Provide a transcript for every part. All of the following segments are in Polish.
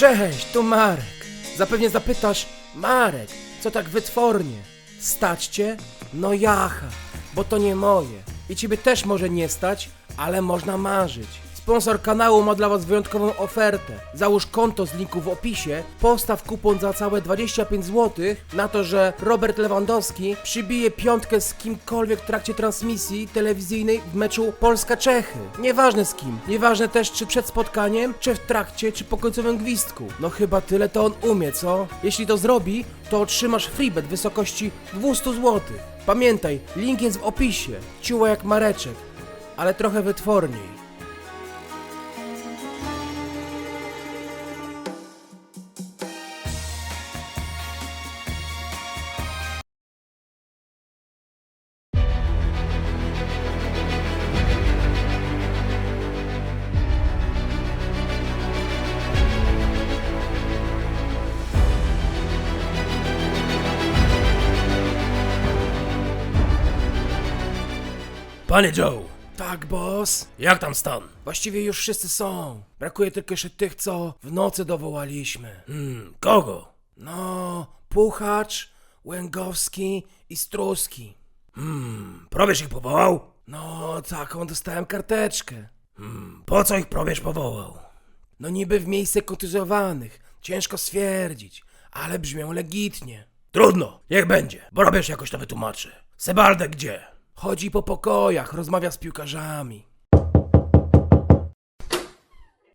Cześć, tu Marek. Zapewnie zapytasz, Marek, co tak wytwornie? Stać cię? No jacha, bo to nie moje. I ciebie też może nie stać, ale można marzyć. Sponsor kanału ma dla was wyjątkową ofertę. Załóż konto z linku w opisie, postaw kupon za całe 25 zł na to, że Robert Lewandowski przybije piątkę z kimkolwiek w trakcie transmisji telewizyjnej w meczu Polska-Czechy. Nieważne z kim, nieważne też czy przed spotkaniem, czy w trakcie, czy po końcowym gwizdku. No chyba tyle to on umie, co? Jeśli to zrobi, to otrzymasz freebet w wysokości 200 zł. Pamiętaj, link jest w opisie. Ciuła jak Mareczek, ale trochę wytworniej. Panie Joe! Tak, boss? Jak tam stan? Właściwie już wszyscy są. Brakuje tylko jeszcze tych, co w nocy dowołaliśmy. Hmm, kogo? No, Puchacz, Łęgowski i Struski. Hmm, probierz ich powołał? No, taką dostałem karteczkę. Hmm, po co ich probierz powołał? No niby w miejsce kontuzjowanych. Ciężko stwierdzić, ale brzmią legitnie. Trudno, niech będzie, bo robisz jakoś to wytłumaczy. Sebaldek gdzie? Chodzi po pokojach, rozmawia z piłkarzami.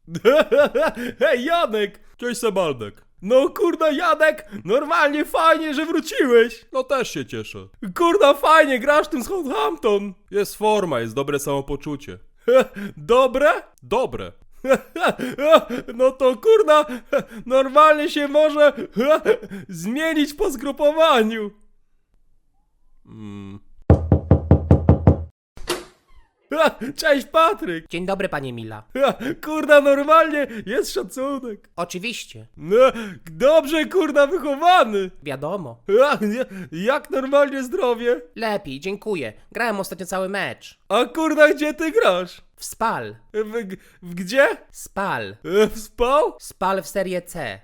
Hej, Janek! Cześć, Sebaldek. No kurda, Janek, normalnie fajnie, że wróciłeś. No też się cieszę. Kurda, fajnie, grasz tym Southampton. Jest forma, jest dobre samopoczucie. Dobre? Dobre. No to kurda, normalnie się może zmienić po zgrupowaniu. Mm. Cześć, Patryk. Dzień dobry, panie Mila. Kurda, normalnie jest szacunek. Oczywiście, No, dobrze, kurda, wychowany. wiadomo. Nie, jak normalnie zdrowie? Lepiej, dziękuję. Grałem ostatnio cały mecz. A kurda, gdzie ty grasz? W Spal. W, g- w gdzie? Spal. E, W spał? Spal w Serie C. E,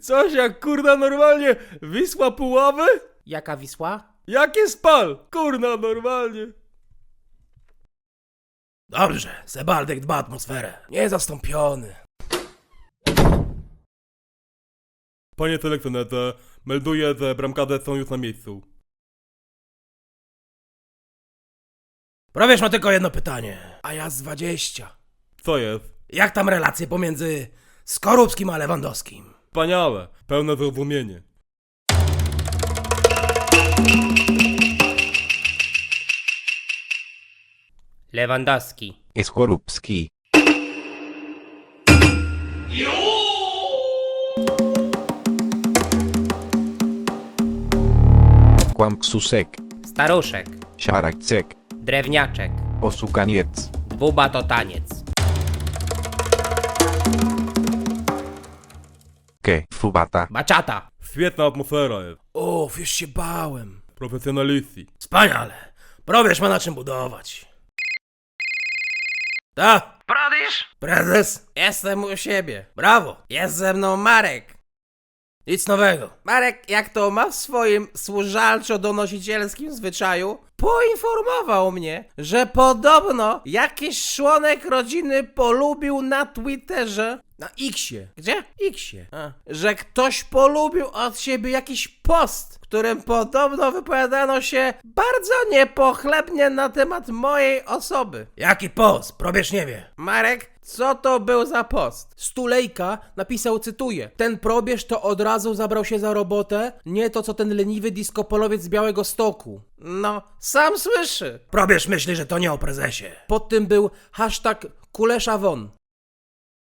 Coś jak kurda normalnie Wisła Puławy? Jaka Wisła? Jakie spal? Kurna, normalnie. Dobrze, Sebaldek dba atmosferę. Niezastąpiony. Panie telektonete, melduję, że bramkarze są już na miejscu. Probierz ma tylko jedno pytanie, a ja z 20. Co jest? Jak tam relacje pomiędzy Skorupskim a Lewandowskim? Wspaniałe, pełne zrozumienie. Lewandowski. Skorupski. Kłamksusek, Staruszek. Siarakcek, Drewniaczek. Osukaniec, Dwuba to taniec. Ke, Fubata, Baczata. Świetna atmosfera jest. Uff, już się bałem. Profesjonaliści. Wspaniale. Probierz ma na czym budować. Ta? Pradysz? Prezes? Jestem u siebie. Brawo. Jest ze mną Marek. Nic nowego. Marek, jak to ma w swoim służalczo-donosicielskim zwyczaju, poinformował mnie, że podobno jakiś członek rodziny polubił na Twitterze, na Xie. Gdzie? Xie. A. Że ktoś polubił od siebie jakiś post, w którym podobno wypowiadano się bardzo niepochlebnie na temat mojej osoby. Jaki post? Probierz nie wie. Marek, co to był za post? Stulejka napisał, cytuję, ten probierz to od razu zabrał się za robotę, nie to co ten leniwy diskopolowiec z Białego Stoku. No, sam słyszy. Probierz myśli, że to nie o prezesie. Pod tym był hashtag Kulesza Won.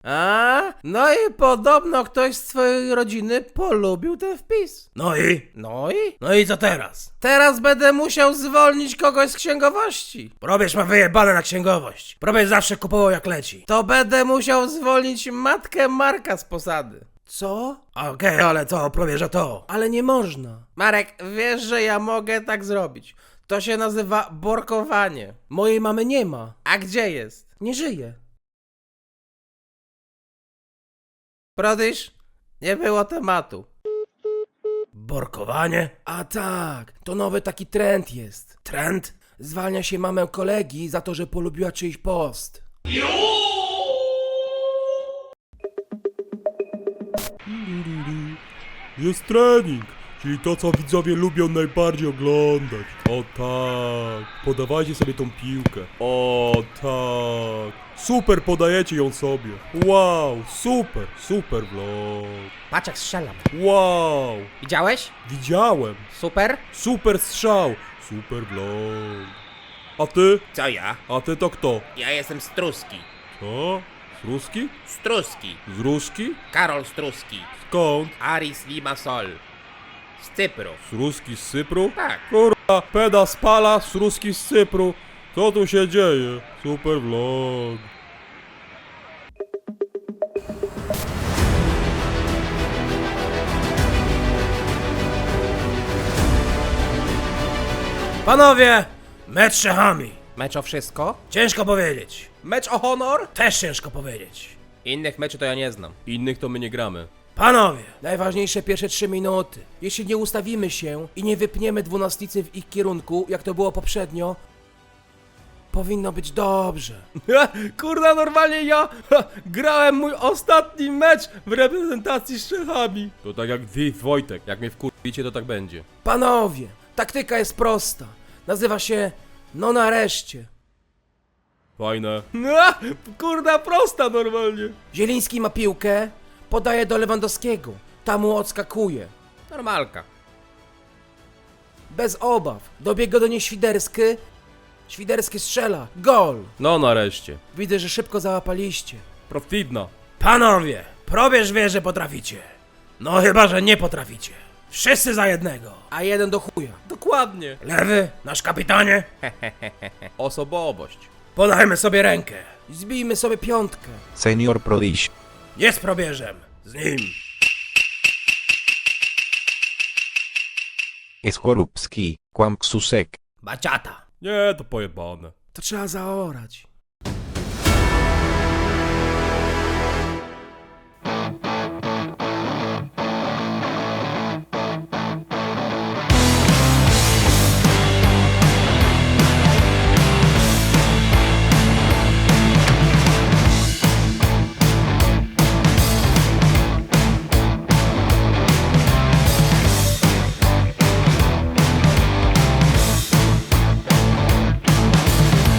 A, no i podobno ktoś z twojej rodziny polubił ten wpis. No i? No i? No i co teraz? Teraz będę musiał zwolnić kogoś z księgowości. Probierz ma wyjebane na księgowość. Probierz zawsze kupował jak leci. To będę musiał zwolnić matkę Marka z posady. Co? Okej, ale co, probierza to. Ale nie można. Marek, wiesz, że ja mogę tak zrobić. To się nazywa borkowanie. Mojej mamy nie ma. A gdzie jest? Nie żyje. Prodysz, nie było tematu. Borkowanie? A tak, to nowy taki trend jest. Trend? Zwalnia się mamę kolegi za to, że polubiła czyjś post. Jest trening, czyli to co widzowie lubią najbardziej oglądać. O tak, podawajcie sobie tą piłkę. O tak, super podajecie ją sobie. Wow, super, super vlog. Patrz jak strzelam. Wow, Widziałeś? widziałem, Super? super strzał, super vlog. A ty? Co ja? A ty to kto? Ja jestem Struski. Co? Z Ruski? Struski. Z Ruski? Karol Struski. Skąd? Aris Limassol. Z Cypru. Z Ruski z Cypru? Tak. Kurwa, peda spala, z Ruski z Cypru. Co tu się dzieje? Super vlog. Panowie, mecz z Czechami. Mecz o wszystko? Ciężko powiedzieć. Mecz o honor? Też ciężko powiedzieć. Innych meczy to ja nie znam. Innych to my nie gramy. Panowie, najważniejsze pierwsze trzy minuty. Jeśli nie ustawimy się i nie wypniemy dwunastnicy w ich kierunku, jak to było poprzednio, powinno być dobrze. Kurwa, normalnie ja grałem mój ostatni mecz w reprezentacji z Czechami. To tak jak wy, Wojtek. Jak mnie wkurwicie, to tak będzie. Panowie, taktyka jest prosta. Nazywa się no nareszcie. Fajne. Kurda, prosta normalnie. Zieliński ma piłkę, podaje do Lewandowskiego. Tam mu odskakuje. Normalka. Bez obaw. Dobiega do niej Świderski. Świderski strzela. Gol. No nareszcie. Widzę, że szybko załapaliście. Profitna. Panowie, probierz wie, że potraficie. No chyba, że nie potraficie. Wszyscy za jednego. A jeden do chuja. Dokładnie. Lewy, nasz kapitanie. Osobowość. Podajmy sobie rękę. Zbijmy sobie piątkę. Senior Prodish. Jest probierzem. Z nim. Skorupski. Kłamksusek. Baciata. Nie, to pojebane. To trzeba zaorać.